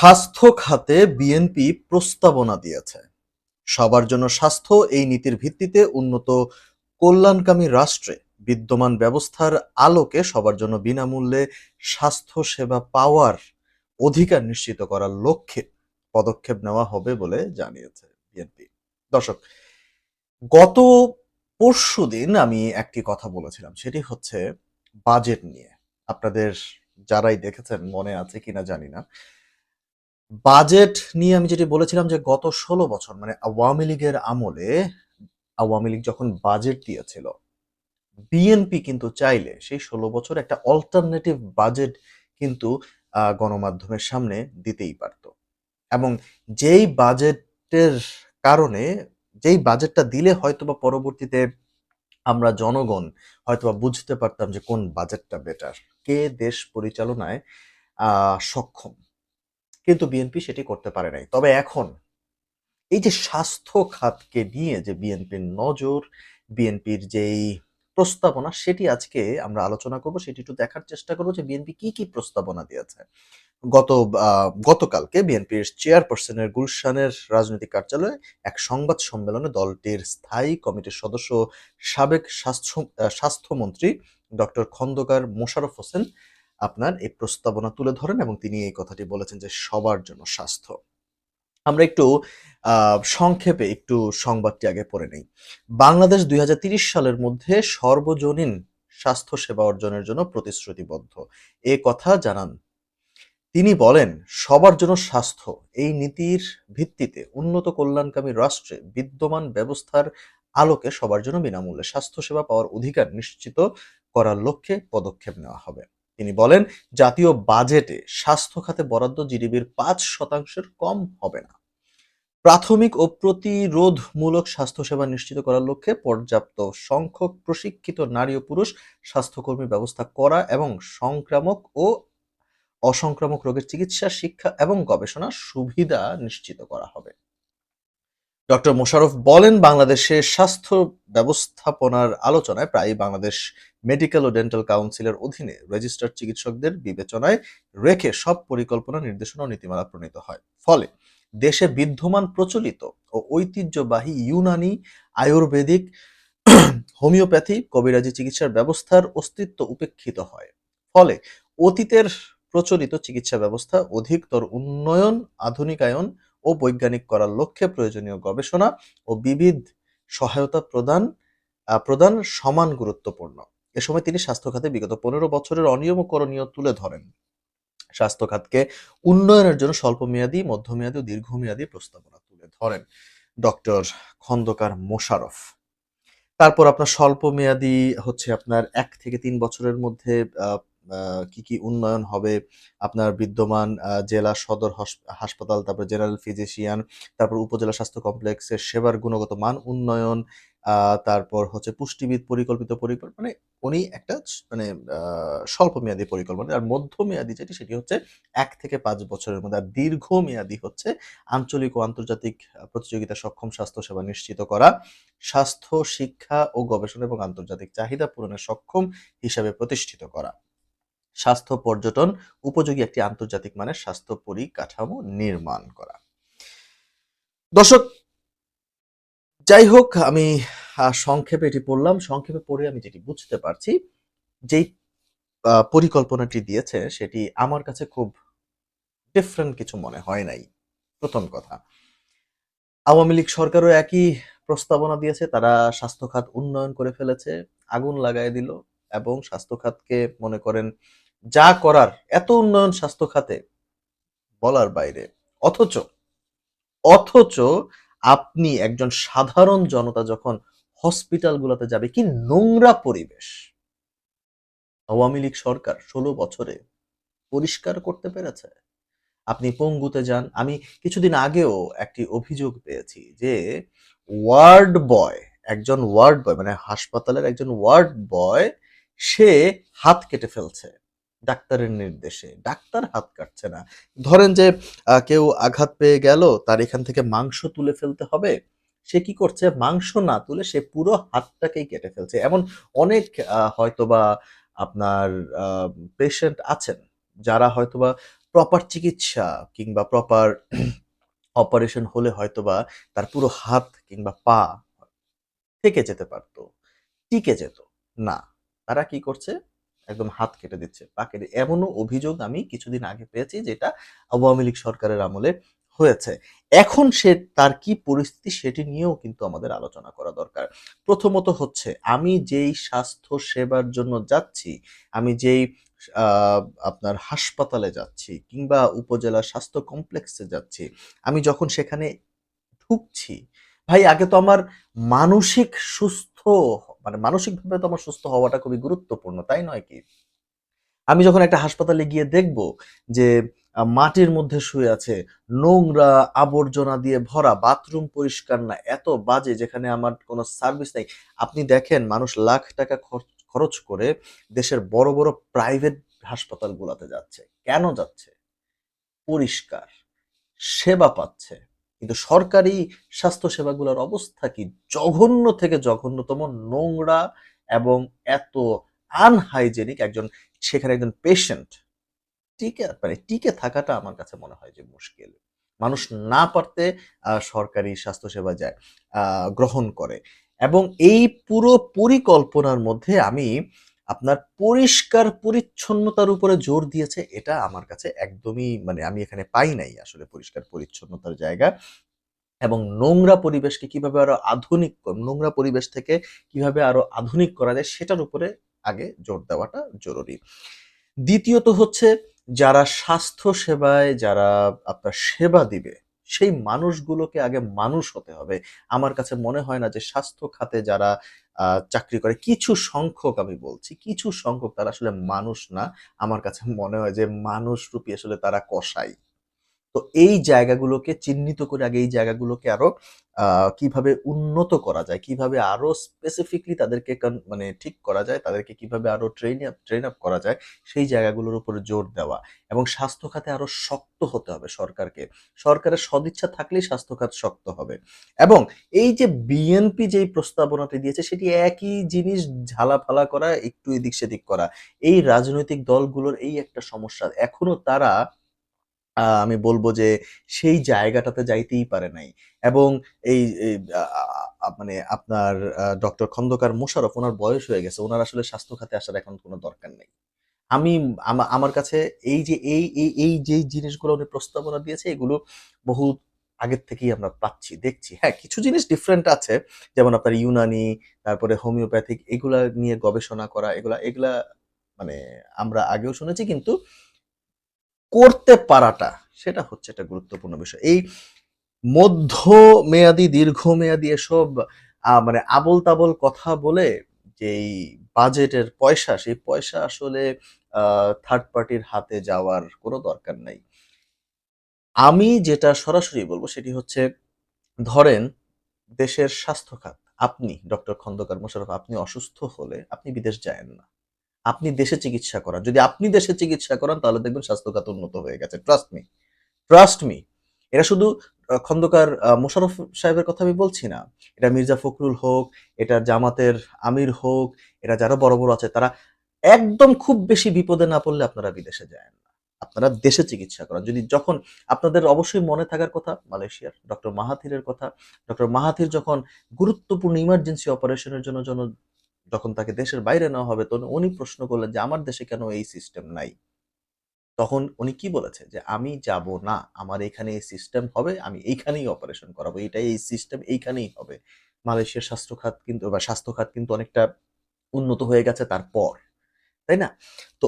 স্বাস্থ্য খাতে বিএনপি প্রস্তাবনা দিয়েছে। সবার জন্য স্বাস্থ্য এই নীতির ভিত্তিতে উন্নত কল্যাণকামী রাষ্ট্রে বিদ্যমান ব্যবস্থার আলোকে সবার জন্য বিনামূল্যে স্বাস্থ্য সেবা পাওয়ার অধিকার নিশ্চিত করার লক্ষ্যে পদক্ষেপ নেওয়া হবে বলে জানিয়েছে বিএনপি দর্শক, গত পরশুদিন আমি একটি কথা বলেছিলাম, সেটি হচ্ছে বাজেট নিয়ে। আপনাদের যারাই দেখেছেন, মনে আছে কিনা জানি না। বাজেট নিয়ে আমি যেটি বলেছিলাম যে গত ষোলো বছর মানে আওয়ামী লীগের আমলে আওয়ামী লীগ যখন বাজেট দিয়েছিল, বিএনপি কিন্তু চাইলে সেই ষোলো বছর একটা অল্টারনেটিভ বাজেট কিন্তু গণমাধ্যমের সামনে দিতেই পারত। এবং যেই বাজেটের কারণে, যেই বাজেটটা দিলে হয়তোবা পরবর্তীতে আমরা জনগণ হয়তোবা বুঝতে পারতাম যে কোন বাজেটটা বেটার কে দেশ পরিচালনায় সক্ষম। কিন্তু বিএনপি সেটি করতে পারে নাই। তবে এখন এই যে স্বাস্থ্য খাতকে নিয়ে যে বিএনপির নজর বিএনপির যেই প্রস্তাবনা, সেটি আজকে আমরা আলোচনা করব, সেটি একটু দেখার চেষ্টা করব যে বিএনপি কি কি প্রস্তাবনা দিয়েছে। গত গতকালকে বিএনপির চেয়ারপারসনের গুলশানের রাজনৈতিক কার্যালয়ে এক সংবাদ সম্মেলনে দলটির স্থায়ী কমিটির সদস্য, সাবেক স্বাস্থ্য স্বাস্থ্যমন্ত্রী ডক্টর খন্দকার মোশাররফ হোসেন আপনার এই প্রস্তাবনা তুলে ধরেন এবং তিনি এই কথাটি বলেছেন যে সবার জন্য স্বাস্থ্য। আমরা একটু সংক্ষেপে একটু সংবাদটি আগে পড়ে নেই। বাংলাদেশ দুই সালের মধ্যে সর্বজনীন স্বাস্থ্য সেবা অর্জনের জন্য প্রতিশ্রুতিবদ্ধ। এ কথা জানান। তিনি বলেন, সবার জন্য স্বাস্থ্য। এই নীতির ভিত্তিতে উন্নত কল্যাণকামী রাষ্ট্রে বিদ্যমান ব্যবস্থার আলোকে সবার জন্য বিনামূল্যে স্বাস্থ্যসেবা পাওয়ার অধিকার নিশ্চিত করার লক্ষ্যে পদক্ষেপ নেওয়া হবে। তিনি বলেন, জাতীয় বাজেটে স্বাস্থ্য খাতে বরাদ্দ জিডিপির পাঁচ শতাংশের কম হবে না। প্রাথমিক ও প্রতিরোধমূলক স্বাস্থ্যসেবা নিশ্চিত করার লক্ষ্যে পর্যাপ্ত সংখ্যক প্রশিক্ষিত নারী ও পুরুষ স্বাস্থ্যকর্মী ব্যবস্থা করা এবং সংক্রামক ও অসংক্রামক রোগের চিকিৎসা, শিক্ষা এবং গবেষণা সুবিধা নিশ্চিত করা হবে। ডক্টর মোশারফ বলেন, বাংলাদেশে স্বাস্থ্য ব্যবস্থাপনার আলোচনায় প্রায় বাংলাদেশ মেডিকেল ও ডেন্টাল কাউন্সিলের অধীনে রেজিস্টার্ড চিকিৎসকদের বিবেচনায় রেখে সব পরিকল্পনা, নির্দেশনা নীতিমালা প্রণীত হয়। ফলে দেশে বিদ্যমান প্রচলিত ও ঐতিহ্যবাহী ইউনানি, আয়ুর্বেদিক, হোমিওপ্যাথি, কবিরাজি চিকিৎসার ব্যবস্থার অস্তিত্ব উপেক্ষিত হয়। ফলে অতীতের প্রচলিত চিকিৎসা ব্যবস্থা, অধিকতর উন্নয়ন, আধুনিকায়ন ও বৈজ্ঞানিক করার লক্ষ্যে প্রয়োজনীয় গবেষণা ও বিবিধ সহায়তা প্রদান প্রদান সমান গুরুত্বপূর্ণ। এ সময় তিনি স্বাস্থ্য খাতে বিগত পনেরো বছরের অনিয়ম করণীয় তুলে ধরেন। স্বাস্থ্য খাতকে উন্নয়নের জন্য স্বল্পমেয়াদী, মধ্যমেয়াদী ও দীর্ঘমেয়াদী প্রস্তাবনা তুলে ধরেন ডক্টর খন্দকার মোশারফ তারপর আপনার স্বল্পমেয়াদী হচ্ছে আপনার এক থেকে তিন বছরের মধ্যে কি কি উন্নয়ন হবে? আপনার বিদ্যমান জেলা সদর হাসপাতাল, তারপর জেনারেল ফিজিশিয়ান, তারপর উপজেলা স্বাস্থ্য কমপ্লেক্সের সেবার গুণগত মান উন্নয়ন তারপর হচ্ছে পুষ্টিবিদ পরিকল্পিত পরিকল্পনা মানে উনি একটা মানে স্বল্পমেয়াদী পরিকল্পনা। আর মধ্যমেয়াদী যেটি, সেটি হচ্ছে এক থেকে পাঁচ বছরের মধ্যে। আর দীর্ঘমেয়াদী হচ্ছে আঞ্চলিক ও আন্তর্জাতিক প্রতিযোগিতা সক্ষম স্বাস্থ্যসেবা নিশ্চিত করা, স্বাস্থ্য, শিক্ষা ও গবেষণা এবং আন্তর্জাতিক চাহিদা পূরণে সক্ষম হিসাবে প্রতিষ্ঠিত করা। স্বাস্থ্য পর্যটন, উপযোগী একটি আন্তর্জাতিক মানের স্বাস্থ্য পরিকাঠামো নির্মাণ করা। দর্শক, যাই হোক, আমি সংক্ষেপে এটি পড়লাম। সংক্ষেপে পড়ে আমি যেটি বুঝতে পারছি, যেই পরিকল্পনাটি দিয়েছে, সেটি আমার কাছে খুব ডিফারেন্ট কিছু মনে হয় নাই। প্রথম কথা, আওয়ামী লীগ সরকারও একই প্রস্তাবনা দিয়েছে, তারা স্বাস্থ্য খাত উন্নয়ন করে ফেলেছে, আগুন লাগায় দিল এবং স্বাস্থ্য খাতকে মনে করেন যা করার, এত উন্নয়ন স্বাস্থ্য খাতে বলার বাইরে। অথচ অথচ আপনি একজন সাধারণ জনতা যখন হসপিটালগুলোতে যাবে, কি নোংরা পরিবেশ। আওয়ামী লীগ সরকার ষোলো বছরে পরিষ্কার করতে পেরেছে। আপনি পঙ্গুতে যান, আমি কিছুদিন আগেও একটি অভিযোগ পেয়েছি যে ওয়ার্ড বয়, একজন ওয়ার্ড বয় মানে হাসপাতালের একজন ওয়ার্ড বয়, সে হাত কেটে ফেলছে। ডাক্তারের নির্দেশে। ডাক্তার হাত কাটছে না। ধরেন যে কেউ আঘাত পেয়ে গেল, তার এখান থেকে মাংস তুলে ফেলতে হবে। সে কি করছে? মাংস না তুলে সে পুরো হাতটাকেই কেটে ফেলছে। এমন অনেক হয়তোবা আপনার পেশেন্ট আছেন, যারা হয়তোবা প্রপার চিকিৎসা কিংবা প্রপার অপারেশন হলে হয়তোবা তার পুরো হাত কিংবা পা থেকে যেতে পারতো। টিকে যেত। না। তারা কি করছে? একদম হাত কেটে দিচ্ছে। পা কেটে এমনও অভিযোগ আমি কিছুদিন আগে পেয়েছি যেটা আওয়ামী লীগ সরকারের আমলে হয়েছে। এখন সে তার কি পরিস্থিতি সেটি নিয়েও কিন্তু আমাদের আলোচনা করা দরকার। প্রথমত হচ্ছে, আমি যেই স্বাস্থ্য সেবার জন্য যাচ্ছি, আমি যেই আপনার হাসপাতালে যাচ্ছি কিংবা উপজেলা স্বাস্থ্য কমপ্লেক্সে যাচ্ছি, আমি যখন সেখানে ঢুকছি ভাই, আগে তো আমার মানসিক সুস্থ মানে মানসিকভাবে তো আমার সুস্থ হওয়াটা খুবই গুরুত্বপূর্ণ, তাই নয় কি? আমি যখন একটা হাসপাতালে গিয়ে দেখব যে মাটির মধ্যে শুয়ে আছে, নোংরা আবর্জনা দিয়ে ভরা, বাথরুম পরিষ্কার না, এত বাজে যেখানে আমার কোনো সার্ভিস নেই। আপনি দেখেন, মানুষ লাখ টাকা খরচ করে দেশের বড় বড় প্রাইভেট হাসপাতালগুলোতে যাচ্ছে। কেন যাচ্ছে? পরিষ্কার, সেবা পাচ্ছে। কিন্তু সরকারি স্বাস্থ্য সেবাগুলোর অবস্থা কি জঘন্য থেকে জঘন্যতম? নোংরা এবং এত আনহাইজেনিক একজন, সেখানে একজন পেশেন্ট টিকে মানে টিকে থাকাটা আমার কাছে মনে হয় যে মুশকিল। মানুষ না পারতে সরকারি স্বাস্থ্যসেবা যায় গ্রহণ করে। এবং এই পুরো পরিকল্পনার মধ্যে আমি আপনার পরিষ্কার পরিচ্ছন্নতার উপরে জোর দিয়েছে, এটা আমার কাছে একদমই মানে আমি এখানে পাই নাই আসলে পরিষ্কার পরিচ্ছন্নতার জায়গা। এবং নোংরা পরিবেশকে কীভাবে আরও আধুনিক নোংরা পরিবেশ থেকে কীভাবে আরও আধুনিক করা যায় সেটার উপরে আগে জোর দেওয়াটা জরুরি। দ্বিতীয়ত হচ্ছে যারা স্বাস্থ্য সেবায় যারা আপনার সেবা দিবে, সেই মানুষগুলোকে আগে মানুষ হতে হবে। আমার কাছে মনে হয় না যে স্বাস্থ্য খাতে যারা চাকরি করে। কিছু সংখ্যক আমি বলছি, কিছু সংখ্যক তারা আসলে মানুষ না। আমার কাছে মনে হয় যে মানুষ রূপী আসলে তারা কসাই। তো এই জায়গাগুলোকে চিহ্নিত করে আগে এই জায়গাগুলোকে আরও কীভাবে উন্নত করা যায়, কীভাবে আরও স্পেসিফিকলি তাদেরকে মানে ঠিক করা যায়, তাদেরকে কীভাবে আরও ট্রেন আপ ট্রেন আপ করা যায়, সেই জায়গাগুলোর উপরে জোর দেওয়া এবং স্বাস্থ্য খাতে আরও শক্ত হতে হবে সরকারকে। সরকারের সদিচ্ছা থাকলেই স্বাস্থ্য খাত শক্ত হবে এবং এই যে বিএনপি যেই প্রস্তাবনাটি দিয়েছে, সেটি একই জিনিস ঝালাফালা করা, একটু এদিক সেদিক করা। এই রাজনৈতিক দলগুলোর এই একটা সমস্যা, এখনও তারা আমি বলব যে সেই জায়গাটাতে যাইতেই পারে নাই। এবং এই মানে আপনার ডক্টর খন্দকার মোশাররফ, ওনার বয়স হয়ে গেছে, ওনার আসলে স্বাস্থ্য খাতে আসার এখন কোনো দরকার নেই। আমি আমার কাছে এই যে, এই এই এই যে জিনিসগুলো উনি প্রস্তাবনা দিয়েছে, এগুলো বহু আগের থেকেই আমরা পাচ্ছি, দেখছি। হ্যাঁ কিছু জিনিস ডিফারেন্ট আছে, যেমন আপনার ইউনানি, তারপরে হোমিওপ্যাথিক, এগুলা নিয়ে গবেষণা করা, এগুলা এগুলা মানে আমরা আগেও শুনেছি, কিন্তু করতে পারাটা, সেটা হচ্ছে একটা গুরুত্বপূর্ণ বিষয়। এই মধ্য মেয়াদি দীর্ঘ মেয়াদি এসব মানে আবল তাবল কথা বলে যেই বাজেটের পয়সা, সেই পয়সা আসলে থার্ড পার্টির হাতে যাওয়ার কোনো দরকার নাই। আমি যেটা সরাসরি বলব সেটি হচ্ছে, ধরেন দেশের স্বাস্থ্য খাত আপনি, ডক্টর খন্দকার মোশাররফ, আপনি অসুস্থ হলে আপনি বিদেশ যায়েন না। আপনি দেশে চিকিৎসা করান। যদি আপনি দেশে চিকিৎসা করান তাহলে দেখবেন স্বাস্থ্য খাত উন্নত হয়ে গেছে। ট্রাস্ট মি ট্রাস্ট মি এটা শুধু খন্দকার আহ, মোশাররফ সাহেবের কথা আমি বলছি না। এটা মির্জা ফখরুল হোক এটা জামাতের আমির হোক এটা যারা বড় বড় আছে তারা একদম খুব বেশি বিপদে না পড়লে আপনারা বিদেশে যায় না। আপনারা দেশে চিকিৎসা করান। যদি যখন আপনাদের অবশ্যই মনে থাকার কথা মালয়েশিয়ার ডক্টর মাহাথিরের কথা ডক্টর মাহাথির যখন গুরুত্বপূর্ণ ইমার্জেন্সি অপারেশনের জন্য যখন তাকে দেশের বাইরে নেওয়া হবে, তখন উনি প্রশ্ন করলেন যে, আমার দেশে কেন এই সিস্টেম নাই? তখন উনি কি বলেছে? যে, আমি যাব না। আমার এখানে এই সিস্টেম হবে, আমি এইখানেই অপারেশন করাবো। এটাই এই সিস্টেম এইখানেই হবে। মালয়েশিয়ার স্বাস্থ্য খাত কিন্তু, বা স্বাস্থ্য খাত কিন্তু অনেকটা উন্নত হয়ে গেছে তারপর, তাই না? তো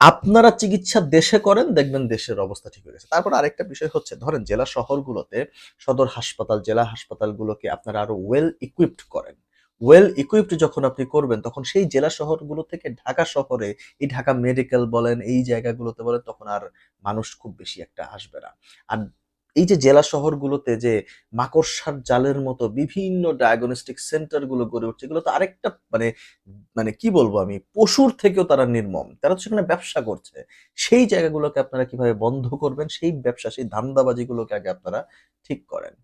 আপনারা চিকিৎসা দেশে করেন, দেখবেন দেশের অবস্থা ঠিক হয়ে গেছে। তারপর আরেকটা বিষয় হচ্ছে, ধরেন জেলা শহরগুলোতে সদর হাসপাতাল, জেলা হাসপাতালগুলোকে আপনারা আরও ওয়েল ইকুইপড করেন। ওয়েল ইকুইপড যখন আপনি করবেন, তখন সেই জেলা শহরগুলো থেকে ঢাকা শহরে, এই ঢাকা মেডিকেল বলেন, এই জায়গাগুলোতে বলেন, তখন আর মানুষ খুব বেশি একটা আসবে না। আর এই যে জেলা শহরগুলোতে যে মাকড়সার জালের মতো বিভিন্ন ডায়াগনস্টিক সেন্টারগুলো গড়ে উঠছে, এগুলো তো আরেকটা মানে মানে কি বলব আমি, পশুর থেকেও তারা নির্মম। তারা তো সেখানে ব্যবসা করছে। সেই জায়গাগুলোকে আপনারা কীভাবে বন্ধ করবেন, সেই ব্যবসা, সেই ধান্দাবাজিগুলোকে আগে আপনারা ঠিক করেন।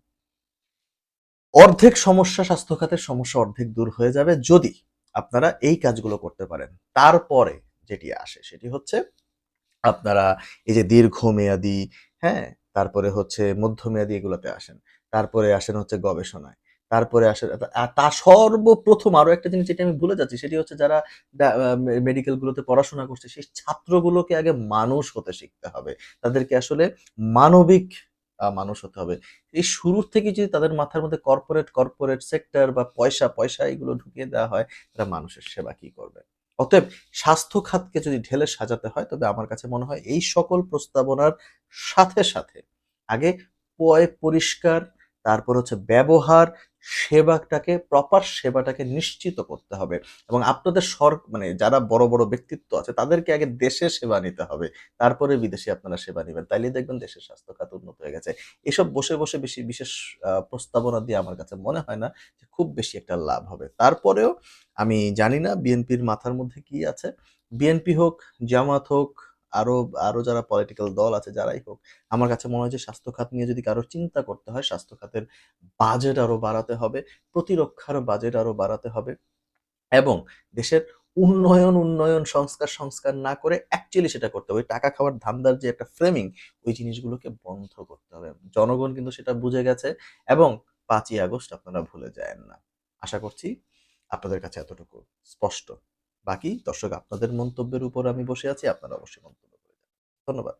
অর্ধেক সমস্যা স্বাস্থ্য খাতের সমস্যা অর্ধেক দূর হয়ে যাবে যদি আপনারা এই কাজগুলো করতে পারেন। তারপরে যেটি আসে সেটি হচ্ছে আপনারা এই যে দীর্ঘমেয়াদী হ্যাঁ তারপরে হচ্ছে মধ্যমেয়াদী এগুলোতে আসেন। তারপরে আসেন হচ্ছে গবেষণায়। তারপরে আর তার সর্বপ্রথম আরও একটা জিনিস যেটা আমি ভুলে যাচ্ছি সেটি হচ্ছে যারা মেডিকেল গুলোতে পড়াশোনা করছে, সেই ছাত্রগুলোকে আগে মানুষ হতে শিখতে হবে। তাদেরকে আসলে মানবিক মানুষ হতে হবে। এই শুরুর থেকে যদি তাদের মাথার মধ্যে কর্পোরেট কর্পোরেট সেক্টর বা পয়সা পয়সা এগুলো ঢুকিয়ে দেওয়া হয়, তারা মানুষের সেবা কি করবে? অতএব স্বাস্থ্য খাতকে যদি ঢেলে সাজাতে হয়, তবে আমার কাছে মনে হয় এই সকল প্রস্তাবনার সাথে সাথে আগে পয় পরিষ্কার তারপর হচ্ছে ব্যবহার সেবাটাকে প্রপার সেবাটাকে নিশ্চিত করতে হবে। এবং আপনাদের সর মানে যারা বড় বড় ব্যক্তিত্ব আছে, তাদেরকে আগে দেশে সেবা নিতে হবে। তারপরে বিদেশে আপনারা সেবা নেবেন। তাইলে দেখবেন দেশের স্বাস্থ্য খাত উন্নত হয়ে গেছে। এসব বসে বসে বেশি বিশেষ প্রস্তাবনা দিয়ে আমার কাছে মনে হয় না যে খুব বেশি একটা লাভ হবে। তারপরেও আমি জানি না বিএনপির মাথার মধ্যে কি আছে। বিএনপি হোক, জামাত হোক আরও আরও যারা পলিটিক্যাল দল আছে যারাই হোক, আমার কাছে মনে হয় যে স্বাস্থ্য খাত নিয়ে যদি কারও চিন্তা করতে হয়, স্বাস্থ্য খাতের বাজেট আরও বাড়াতে হবে, প্রতিরক্ষার বাজেট আরও বাড়াতে হবে এবং দেশের উন্নয়ন উন্নয়ন, সংস্কার সংস্কার না করে অ্যাকচুয়ালি সেটা করতে হবে। ওই টাকা খাওয়ার ধান্দার যে একটা ফ্রেমিং ওই জিনিসগুলোকে বন্ধ করতে হবে। জনগণ কিন্তু সেটা বুঝে গেছে এবং পাঁচই আগস্ট আপনারা ভুলে যায়েন না। আশা করছি আপনাদের কাছে এতটুকু স্পষ্ট। বাকি দর্শক আপনাদের মন্তব্যের উপর আমি বসে আছি আপনারা অবশ্যই মন্তব্য করে ধন্যবাদ।